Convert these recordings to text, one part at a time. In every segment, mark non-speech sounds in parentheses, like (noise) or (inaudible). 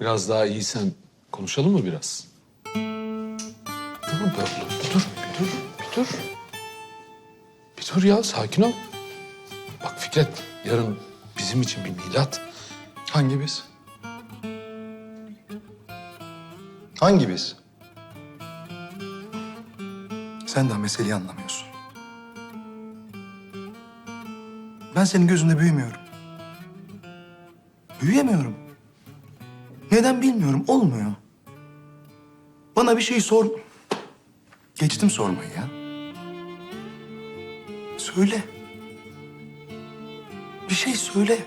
Biraz daha iyisen konuşalım mı biraz? Dur be oğlum, bir dur, bir dur, bir dur. Bir dur ya, sakin ol. Bak Fikret, yarın bizim için bir milat. Hangi biz? Hangi biz? Sen daha meseleyi anlamıyorsun. Ben senin gözünde büyümüyorum. Büyüyemiyorum. Neden bilmiyorum, olmuyor. Bana bir şey sor... Geçtim sormayı ya. Söyle. Bir şey söyle.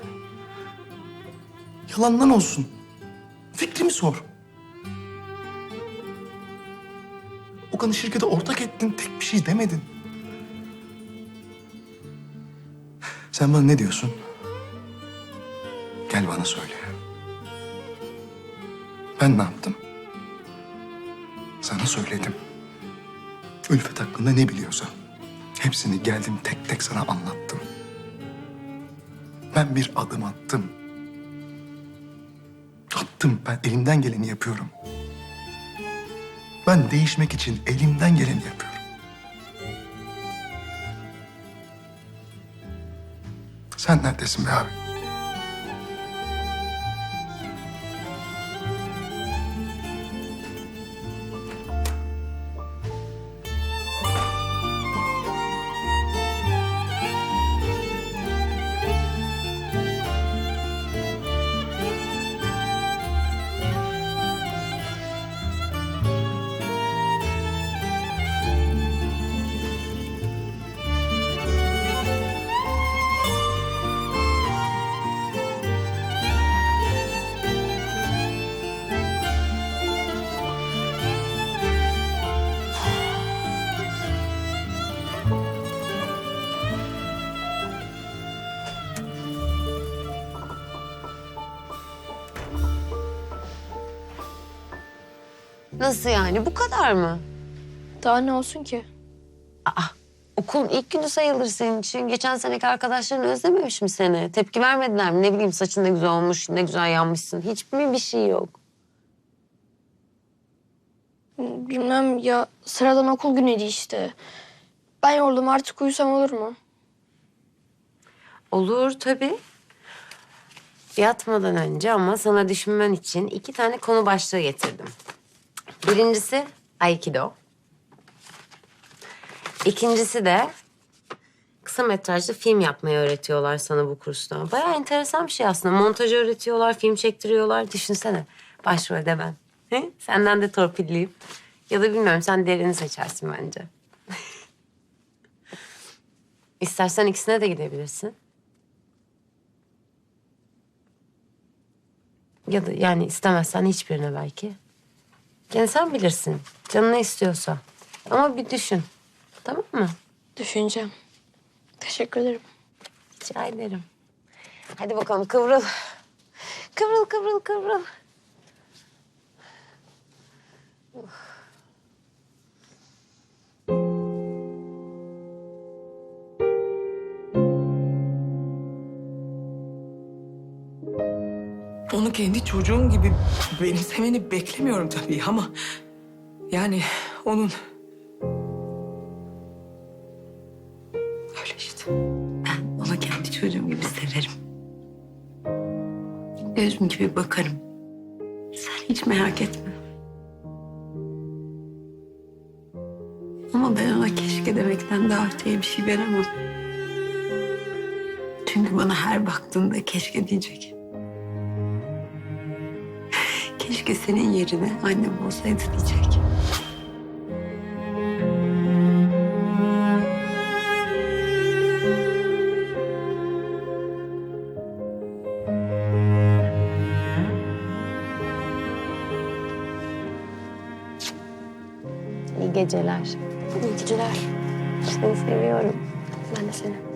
Yalandan olsun. Fikrimi sor. Okan'ı şirkete ortak ettin, tek bir şey demedin. Sen bana ne diyorsun? Gel bana söyle. Ben ne yaptım? Sana söyledim. Ülfet hakkında ne biliyorsa hepsini geldim tek tek sana anlattım. Ben bir adım attım. Attım. Ben elimden geleni yapıyorum. Ben değişmek için elimden geleni yapıyorum. Sen neredesin be abi? Nasıl yani? Bu kadar mı? Daha ne olsun ki? Aa, okulun ilk günü sayılır senin için. Geçen seneki arkadaşların özlememiş mi seni? Tepki vermediler mi? Ne bileyim saçın ne güzel olmuş, ne güzel yanmışsın. Hiç mi bir şey yok? Bilmem ya sıradan okul günüydü işte. Ben yoruldum artık uyusam olur mu? Olur tabii. Yatmadan önce ama sana düşünmen için iki tane konu başlığı getirdim. Birincisi Aikido. İkincisi de kısa metrajlı film yapmayı öğretiyorlar sana bu kursta. Bayağı enteresan bir şey aslında. Montaj öğretiyorlar, film çektiriyorlar. Düşünsene başrolde ben. He? Senden de torpilliyim. Ya da bilmiyorum sen derini seçersin bence. (laughs) İstersen ikisine de gidebilirsin. Ya da yani istemezsen hiçbirine belki. Yani sen bilirsin. Canın ne istiyorsa. Ama bir düşün. Tamam mı? Düşüneceğim. Teşekkür ederim. Rica ederim. Hadi bakalım kıvrıl. Kıvrıl kıvrıl kıvrıl. Onu kendi çocuğum gibi benimsemeni beklemiyorum tabii ama... Yani onun... Öyle işte. Ben onu kendi çocuğum gibi severim. Gözüm gibi bakarım. Sen hiç merak etme. Ama ben ona keşke demekten daha öteye bir şey veremem. Çünkü bana her baktığında keşke diyecek. Keşke senin yerine annem olsaydı diyecek. İyi geceler. İyi geceler. Seni seviyorum. Ben de seni.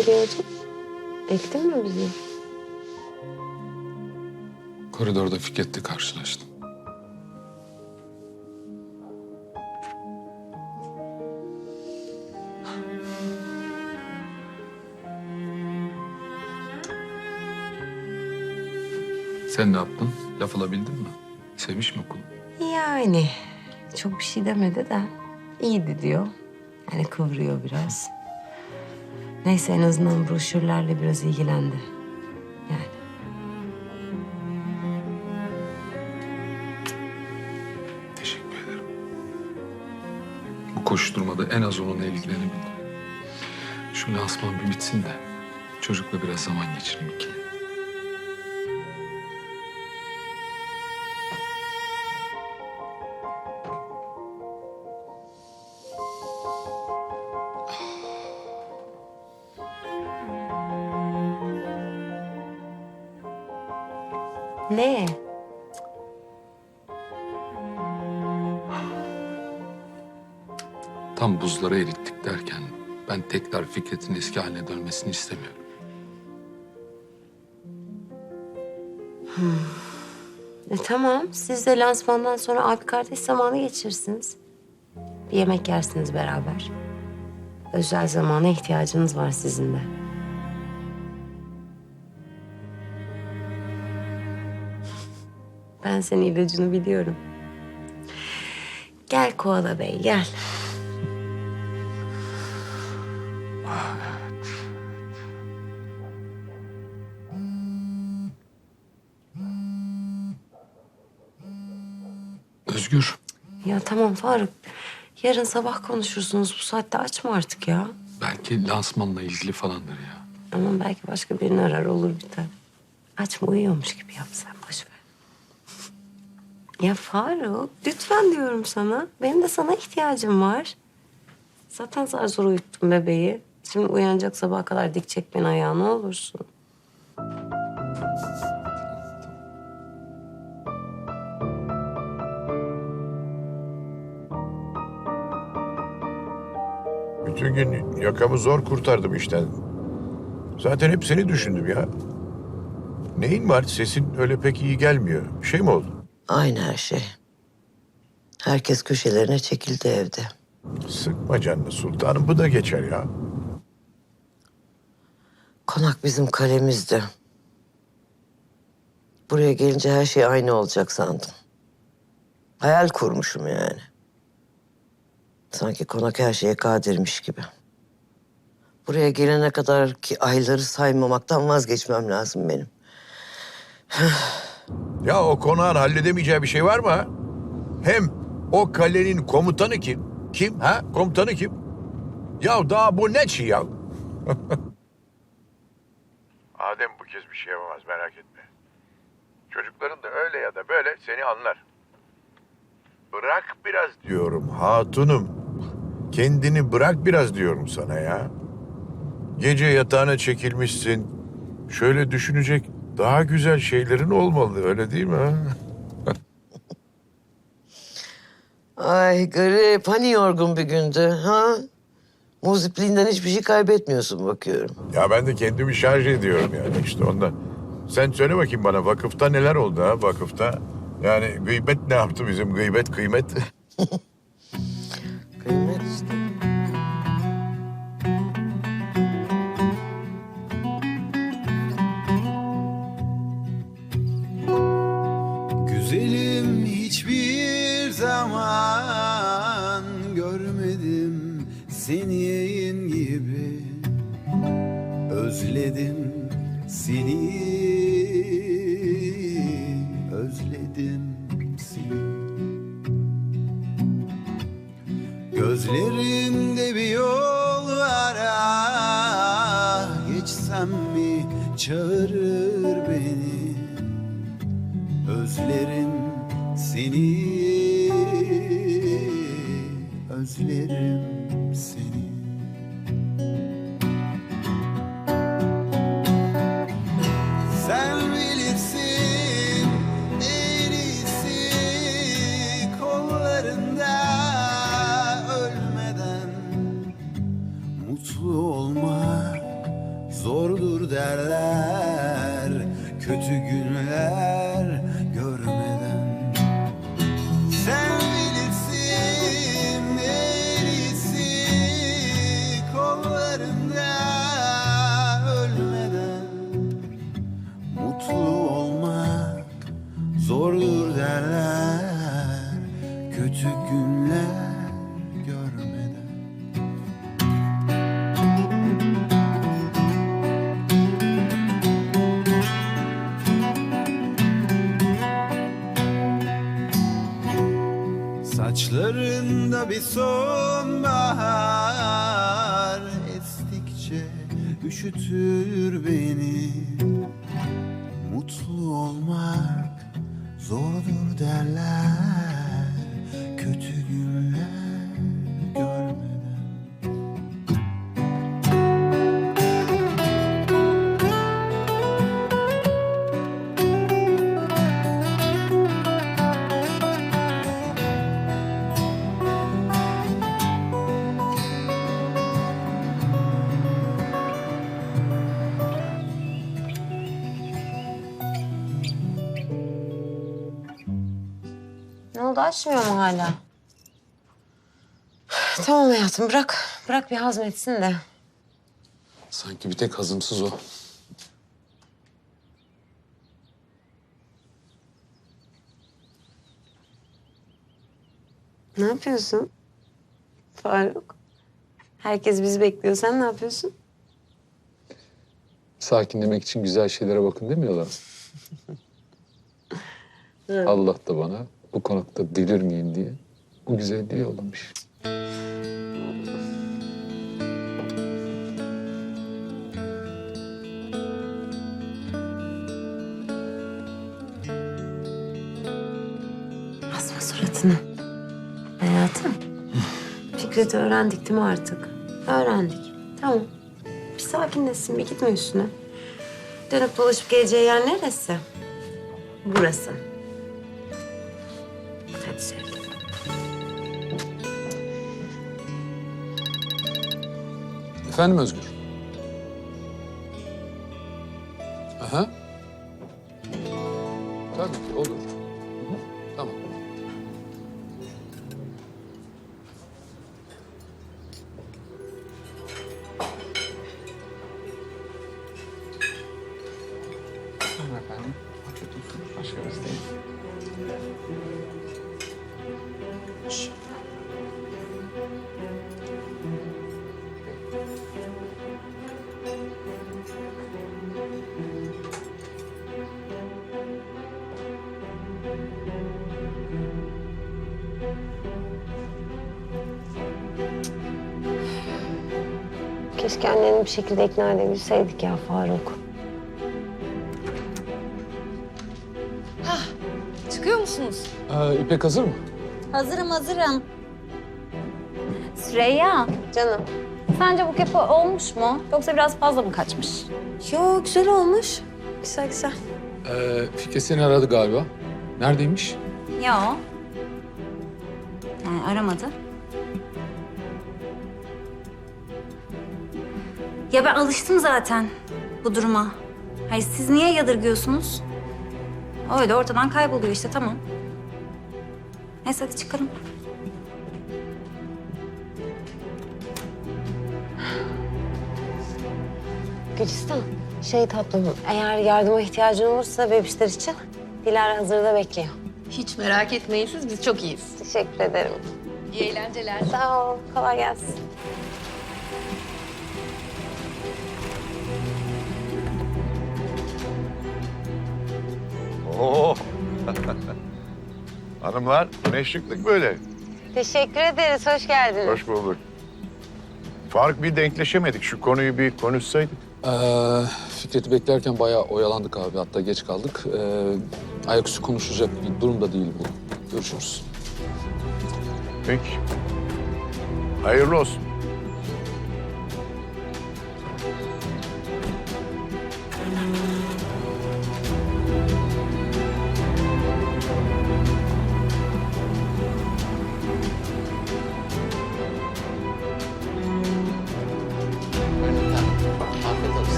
Neye giriyordun? Bektin mi bizi? Koridorda Fikret'le karşılaştım. Sen ne yaptın? Laf alabildin mi? Sevmiş mi okulu? Yani çok bir şey demedi de iyiydi diyor. Yani kıvırıyor biraz. Neyse en azından broşürlerle biraz ilgilendi. Yani. Teşekkür ederim. Bu koşturmada en az onunla ilgilenebildim. Şu lansman bir bitsin de çocukla biraz zaman geçireyim ikili. Tekrar Fikret'in eski haline dönmesini istemiyorum. E, tamam siz de lansmandan sonra abi kardeş zamanı geçirirsiniz. Bir yemek yersiniz beraber. Özel zamana ihtiyacınız var sizin de. Ben senin ilacını biliyorum. Gel Koala Bey gel. Faruk. Yarın sabah konuşursunuz. Bu saatte açma artık ya. belki lansmanla ilgili falandır ya. Ama belki başka birini arar olur biter. Açma uyuyormuş gibi yap sen boş ver. Ya Faruk lütfen diyorum sana. Benim de sana ihtiyacım var. Zaten zar zor uyuttum bebeği. Şimdi uyanacak sabaha kadar dikecek beni ayağa ne olursun. Bütün gün yakamı zor kurtardım işten. Zaten hep seni düşündüm ya. Neyin var? Sesin öyle pek iyi gelmiyor. Bir şey mi oldu? Aynı her şey. Herkes köşelerine çekildi evde. Sıkma canını sultanım. Bu da geçer ya. Konak bizim kalemizdi. Buraya gelince her şey aynı olacak sandım. Hayal kurmuşum yani. Sanki konak her şeye kadirmiş gibi. Buraya gelene kadar ki ayları saymamaktan vazgeçmem lazım benim. (sighs) Ya o konağın halledemeyeceği bir şey var mı? Hem o kalenin komutanı kim? Kim ha? Komutanı kim? Ya daha bu ne çi ya? (laughs) Adem bu kez bir şey yapamaz merak etme. Çocukların da öyle ya da böyle seni anlar. Bırak biraz diyorum hatunum. Kendini bırak biraz diyorum sana ya. Gece yatağına çekilmişsin. Şöyle düşünecek daha güzel şeylerin olmalı öyle değil mi? ha? (laughs) Ay garip. Hani yorgun bir gündü ha? Muzipliğinden hiçbir şey kaybetmiyorsun bakıyorum. Ya ben de kendimi şarj ediyorum yani işte ondan. Sen söyle bakayım bana vakıfta neler oldu ha vakıfta? Yani gıybet ne yaptı bizim gıybet kıymet? Kıymet (laughs) hiçbir zaman görmedim senin gibi. Özledim seni Özledim kötü günler açmıyor mu hala? Tamam hayatım bırak. Bırak bir hazmetsin de. Sanki bir tek hazımsız o. Ne yapıyorsun? Faruk. Herkes bizi bekliyor. Sen ne yapıyorsun? Sakinlemek için güzel şeylere bakın demiyorlar. (laughs) Allah da bana bu konakta delirmeyin diye bu güzelliği yollamış. Asma suratını. Hayatım. Fikret'i öğrendik değil mi artık? Öğrendik. Tamam. Bir sakinleşsin, bir gitme üstüne. Dönüp dolaşıp geleceği yer neresi? Burası. Efendim Özgür? Keşke anneni bir şekilde ikna edebilseydik ya Faruk. Çıkıyor musunuz? Ee, İpek hazır mı? Hazırım hazırım. Süreyya, Canım. sence bu kepo olmuş mu? Yoksa biraz fazla mı kaçmış? Yo güzel olmuş. Güzel güzel. Ee, Fikret seni aradı galiba. Neredeymiş? Yo. Yani aramadı. Ya ben alıştım zaten bu duruma. Hayır siz niye yadırgıyorsunuz? Öyle ortadan kayboluyor işte tamam. Neyse hadi çıkalım. Gülistan, şey tatlım, eğer yardıma ihtiyacın olursa bebişler için Dilara hazırda bekliyor. Hiç merak etmeyin siz biz çok iyiyiz. Teşekkür ederim. İyi eğlenceler. Sağ ol, kolay gelsin. Oo. (laughs) Hanımlar bu ne şıklık böyle. Teşekkür ederiz, hoş geldiniz. Hoş bulduk. Fark bir denkleşemedik. Şu konuyu bir konuşsaydık. Ee, Fikret'i beklerken bayağı oyalandık abi. Hatta geç kaldık. Ee, ayaküstü konuşacak bir durumda değil bu. Görüşürüz. Peki. Hayırlı olsun.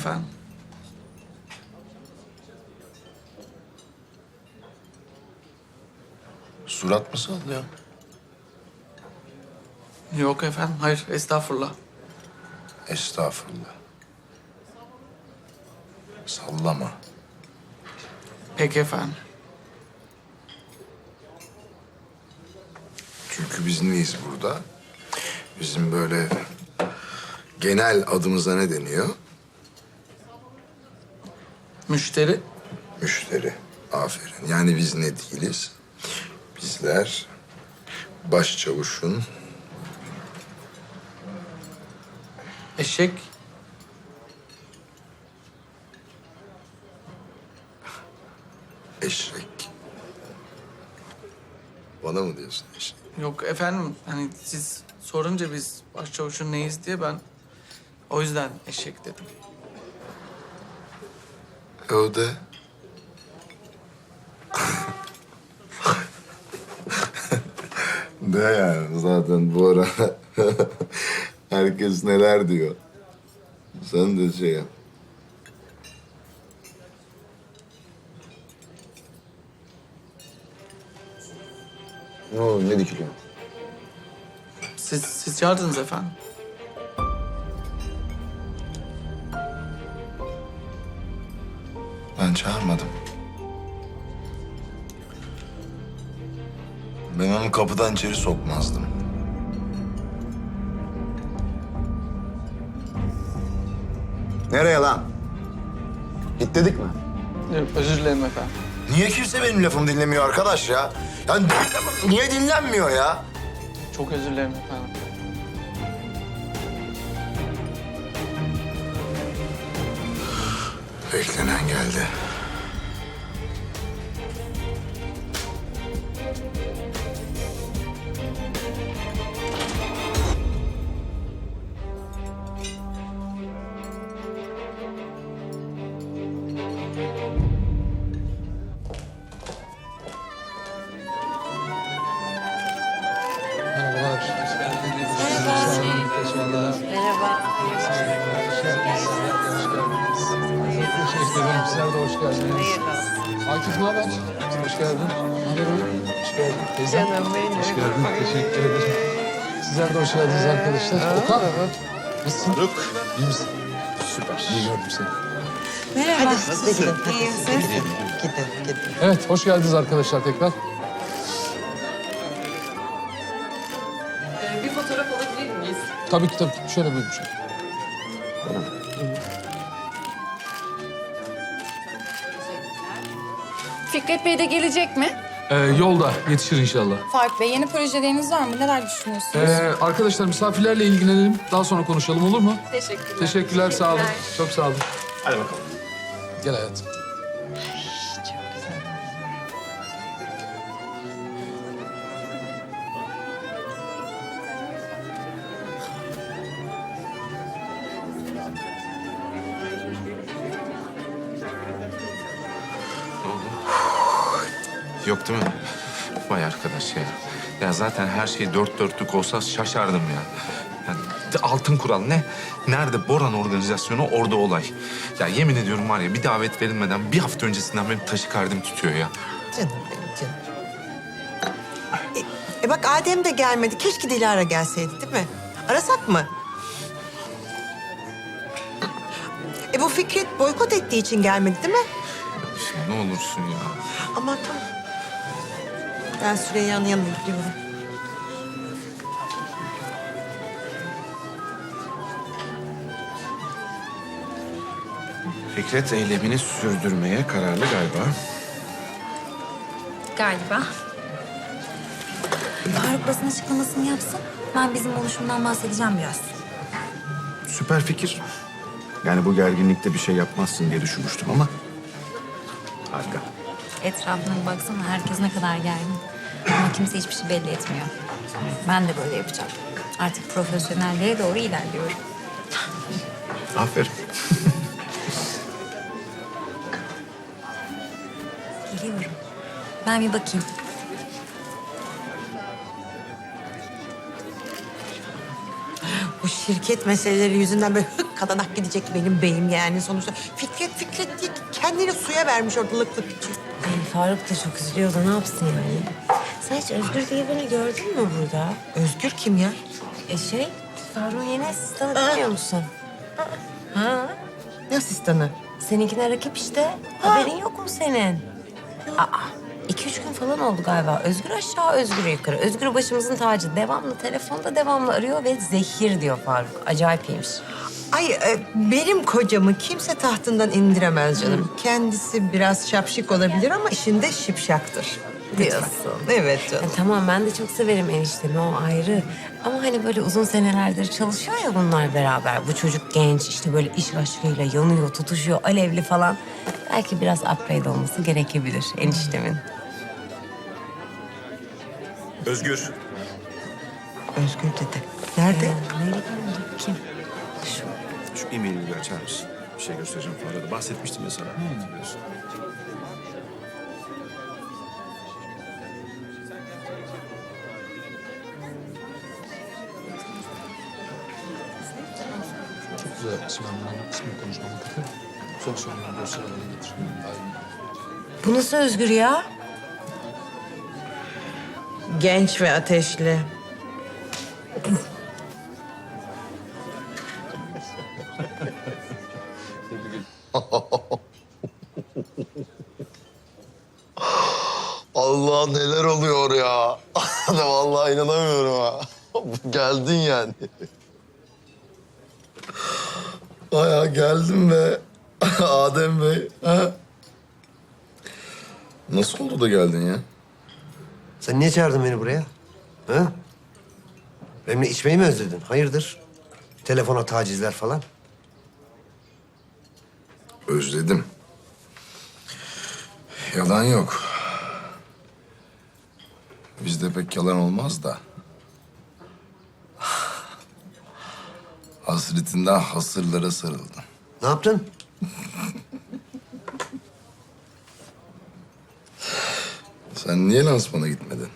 Efendim. Surat mı sallıyor? Yok efendim, hayır estağfurullah. Estağfurullah. Sallama. Peki efendim. Çünkü biz neyiz burada? Bizim böyle genel adımıza ne deniyor? Müşteri Müşteri. Aferin. Yani biz ne değiliz? Bizler başçavuşun eşek eşek. Bana mı diyorsun eşek? Yok efendim hani siz sorunca biz başçavuşun neyiz diye ben o yüzden eşek dedim. E o da de yani zaten bu ara herkes neler diyor. Sen de şey yap. Ne oldu? Ne dikiliyor? Siz, siz çağırdınız efendim. Ben çağırmadım. Ben onu kapıdan içeri sokmazdım. Nereye lan? Git dedik mi? Yok, Özür dilerim efendim. Niye kimse benim lafımı dinlemiyor arkadaş ya? Yani niye dinlenmiyor ya? Çok özür dilerim efendim. Beklenen geldi. Merhabalar. Hoş geldiniz. Merhaba. Merhaba. Teşekkür ederim. Sizler de hoş geldiniz. Akif ne haber? Hoş geldin. Ne haber oğlum? Hoş geldin. Teyzem. Canım benim. Hoş geldin. Teşekkür ederim. Sizler de hoş geldiniz arkadaşlar. Okan. Nasılsın? Yok. İyi misin? Süper. İyi gördüm seni. Merhaba. Evet, hoş geldiniz arkadaşlar tekrar. Bir fotoğraf alabilir miyiz? Tabii ki tabii. ki. Şöyle buyurun. Şöyle. Fikret Bey de gelecek mi? Ee, yolda yetişir inşallah. Fark Bey yeni projeleriniz var mı? Neler düşünüyorsunuz? Ee, arkadaşlar misafirlerle ilgilenelim. Daha sonra konuşalım olur mu? Teşekkürler. Teşekkürler, sağ olun. Çok sağ olun. Hadi bakalım. Gel hayatım. Yok değil mi? Vay arkadaş ya. Ya zaten her şey dört dörtlük olsa şaşardım ya. Yani altın kural ne? Nerede Boran organizasyonu orada olay. Ya yemin ediyorum var ya bir davet verilmeden bir hafta öncesinden benim taşikardim tutuyor ya. Canım benim canım. E, e bak Adem de gelmedi. Keşke Dilara gelseydi değil mi? Arasak mı? E bu Fikret boykot ettiği için gelmedi değil mi? Şimdi ne olursun ya. Aman tamam. Ben Süreyya'nın yanına gidiyorum. Fikret eylemini sürdürmeye kararlı galiba. Galiba. Faruk basın açıklamasını yapsın. Ben bizim oluşumdan bahsedeceğim biraz. Süper fikir. Yani bu gerginlikte bir şey yapmazsın diye düşünmüştüm ama... Harika. Etrafına bir baksana herkes ne kadar gergin. Kimse hiçbir şey belli etmiyor. Ben de böyle yapacağım. Artık profesyonelliğe doğru ilerliyorum. Aferin. Geliyorum. Ben bir bakayım. Bu şirket meseleleri yüzünden böyle hık kadanak gidecek benim beyim yani sonuçta. Fikret Fikret diye kendini suya vermiş orada lık lık için. Ay, Faruk da çok üzülüyordu. Ne yapsın yani? Sen hiç Özgür diye birini gördün mü burada? Özgür kim ya? E şey, Faruk'un yeni asistanı bilmiyor musun? Ha? Ne asistanı? Seninkine rakip işte. Haberin yok mu senin? Aa, iki üç gün falan oldu galiba. Özgür aşağı, Özgür yukarı. Özgür başımızın tacı. Devamlı telefonda devamlı arıyor ve zehir diyor Faruk. Acayip iyiymiş. Ay e, benim kocamı kimse tahtından indiremez canım. Kendisi biraz şapşik olabilir ama işinde şipşaktır. Lütfen. Diyorsun. Evet Ya canım. tamam ben de çok severim eniştemi o ayrı. Ama hani böyle uzun senelerdir çalışıyor ya bunlar beraber. Bu çocuk genç işte böyle iş aşkıyla yanıyor, tutuşuyor, alevli falan. Belki biraz upgrade olması gerekebilir eniştemin. Özgür. Özgür dedi. Nerede? Nereye gidiyor? Kim? Şu. Şu e-mailini bir açar mısın? Bir şey göstereceğim Faruk'a. Bahsetmiştim ya sana. Hatırlıyorsun. Güzel. Şimdi ben bunların kısmını konuşmama takıl. Sonra sonra dosyaları getir. Bu nasıl Özgür ya? Genç ve ateşli. Allah neler oluyor ya. (laughs) Vallahi inanamıyorum ha. (laughs) Geldin yani. Geldim be. (laughs) Adem Bey. Ha? Nasıl oldu da geldin ya? Sen niye çağırdın beni buraya? Ha? Benimle içmeyi mi özledin? Hayırdır? Telefona tacizler falan. Özledim. Yalan yok. Bizde pek yalan olmaz da. Hasretinden hasırlara sarıldım. Ne yaptın? Sen niye lansmana gitmedin?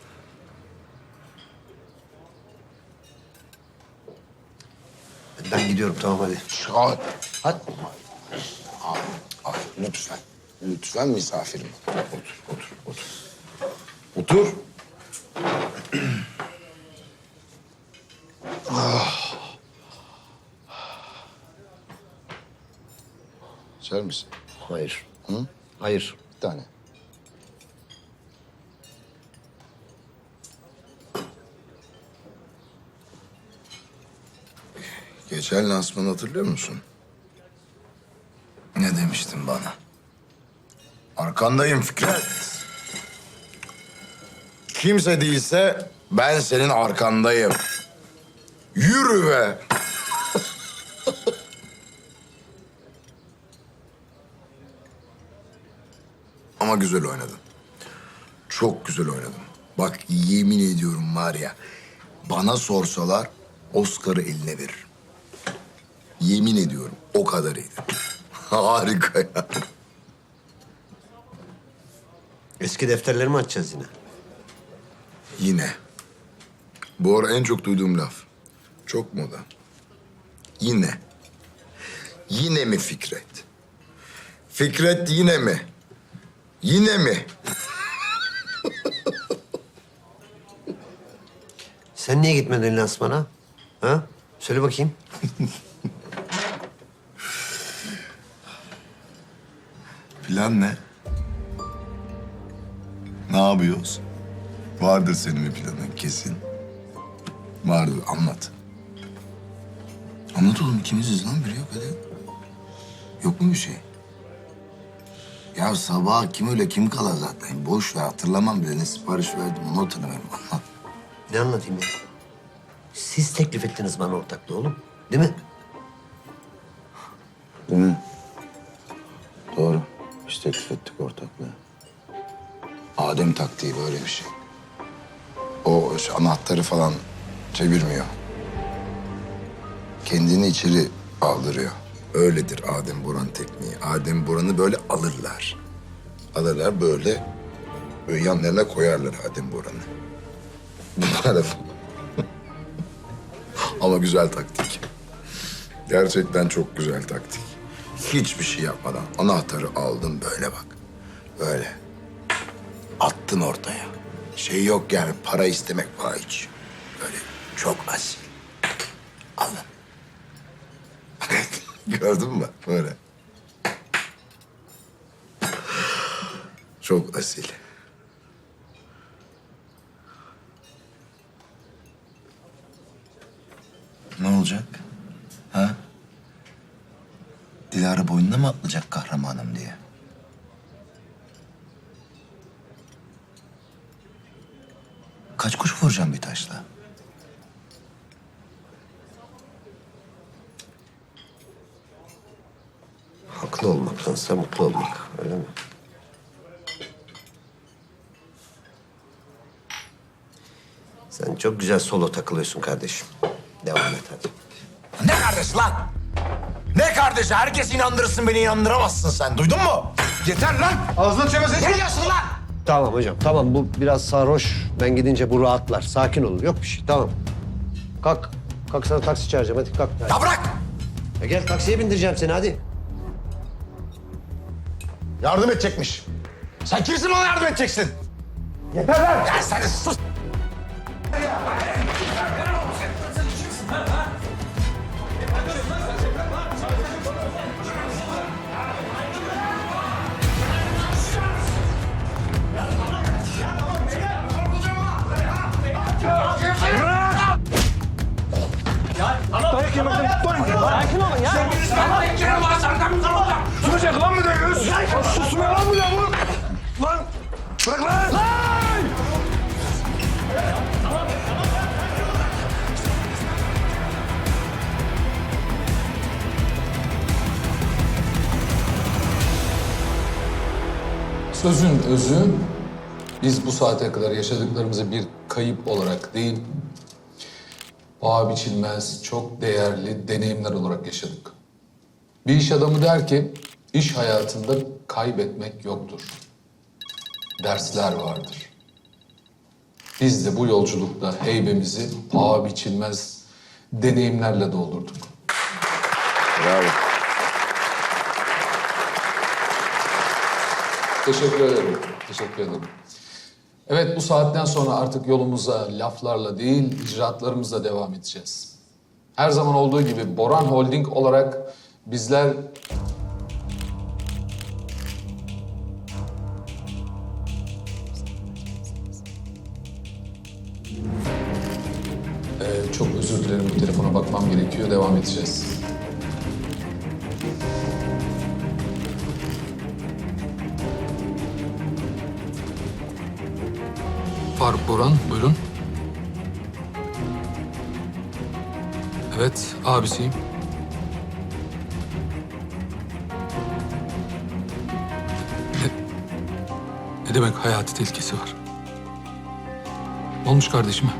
Ben gidiyorum tamam hadi. Ay. Hadi. Ay, ay, lütfen. Lütfen misafirim. Otur, otur, otur. Otur. ah. İçer misin? Hayır. Hı? Hayır. Bir tane. Geçen lansmanı hatırlıyor musun? Ne demiştin bana? Arkandayım Fikret. Kimse değilse ben senin arkandayım. Yürü be. Ama güzel oynadın. Çok güzel oynadın. Bak yemin ediyorum var ya... ...bana sorsalar Oscar'ı eline veririm. Yemin ediyorum o kadar iyiydi. (laughs) Harika ya. Eski defterlerimi açacağız yine. Yine. Bu ara en çok duyduğum laf. Çok moda. Yine. Yine mi Fikret? Fikret yine mi? Yine mi? Sen niye gitmedin lansmana? Ha? Söyle bakayım. Plan ne? Ne yapıyoruz? Vardır senin bir planın kesin. Vardır anlat. Anlat oğlum ikimiziz lan biri yok hadi. Yok mu bir şey? Ya sabah kim öyle kim kala zaten. Boş ver hatırlamam bile ne sipariş verdim onu hatırlamıyorum. Anlat. (laughs) Ne anlatayım ya? Siz teklif ettiniz bana ortaklığı oğlum. Değil mi? Değil mi? Doğru. Biz teklif ettik ortaklığı. Adem taktiği böyle bir şey. O anahtarı falan çevirmiyor. Kendini içeri aldırıyor. Öyledir Adem Boran tekniği. Adem Boran'ı böyle alırlar. Alırlar böyle, böyle yanlarına koyarlar Adem Boran'ı. Bunlar da... (laughs) Ama güzel taktik. Gerçekten çok güzel taktik. Hiçbir şey yapmadan anahtarı aldın böyle bak. Böyle. Attın ortaya. Şey yok yani para istemek falan hiç. Böyle çok asil. Alın. (laughs) Gördün mü? Böyle. Çok asil. Ne olacak? Ha? Dilara boynuna mı atlayacak kahramanım diye? Kaç kuş vuracağım bir taşla? Haklı olmaktansa mutlu olmak. Öyle mi? Sen çok güzel solo takılıyorsun kardeşim. Devam et hadi. Ne kardeş lan? Ne kardeşi? Herkes inandırırsın beni inandıramazsın sen. Duydun mu? Yeter lan! Ağzını çevirsin. Ne diyorsun lan? Tamam hocam tamam bu biraz sarhoş. Ben gidince bu rahatlar. Sakin olun yok bir şey tamam. Kalk. Kalk sana taksi çağıracağım hadi kalk. Ya bırak! Ya gel taksiye bindireceğim seni hadi. Yardım edecekmiş. Sen kimsin bana yardım edeceksin? Yeter lan! Ya sen sus! Sözün özü, biz bu saate kadar yaşadıklarımızı bir kayıp olarak değil, paha biçilmez, çok değerli deneyimler olarak yaşadık. Bir iş adamı der ki, iş hayatında kaybetmek yoktur. Dersler vardır. Biz de bu yolculukta heybemizi paha biçilmez deneyimlerle doldurduk. Bravo. Teşekkür ederim. Teşekkür ederim. Evet bu saatten sonra artık yolumuza laflarla değil icraatlarımızla devam edeceğiz. Her zaman olduğu gibi Boran Holding olarak bizler Ee, çok özür dilerim bu telefona bakmam gerekiyor. Devam edeceğiz. Boran, buyurun. Evet, abisiyim. Ne, ne demek hayati tehlikesi var? Olmuş kardeşime?